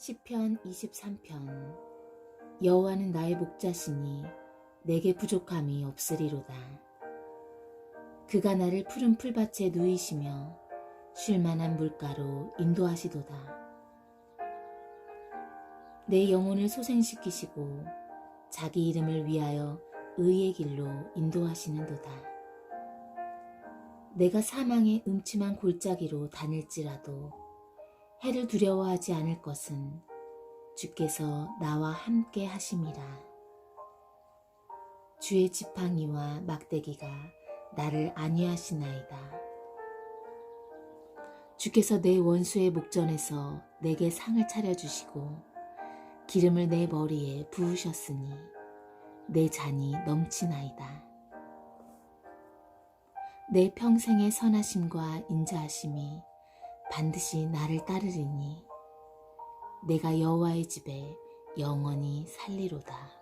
시편 23편 여호와는 나의 목자시니 내게 부족함이 없으리로다. 그가 나를 푸른 풀밭에 누이시며 쉴 만한 물가로 인도하시도다. 내 영혼을 소생시키시고 자기 이름을 위하여 의의 길로 인도하시는도다. 내가 사망의 음침한 골짜기로 다닐지라도 해를 두려워하지 않을 것은 주께서 나와 함께 하심이라. 주의 지팡이와 막대기가 나를 안위하시나이다. 주께서 내 원수의 목전에서 내게 상을 차려주시고 기름을 내 머리에 부으셨으니 내 잔이 넘치나이다. 내 평생의 선하심과 인자하심이 반드시 나를 따르리니 내가 여호와의 집에 영원히 살리로다.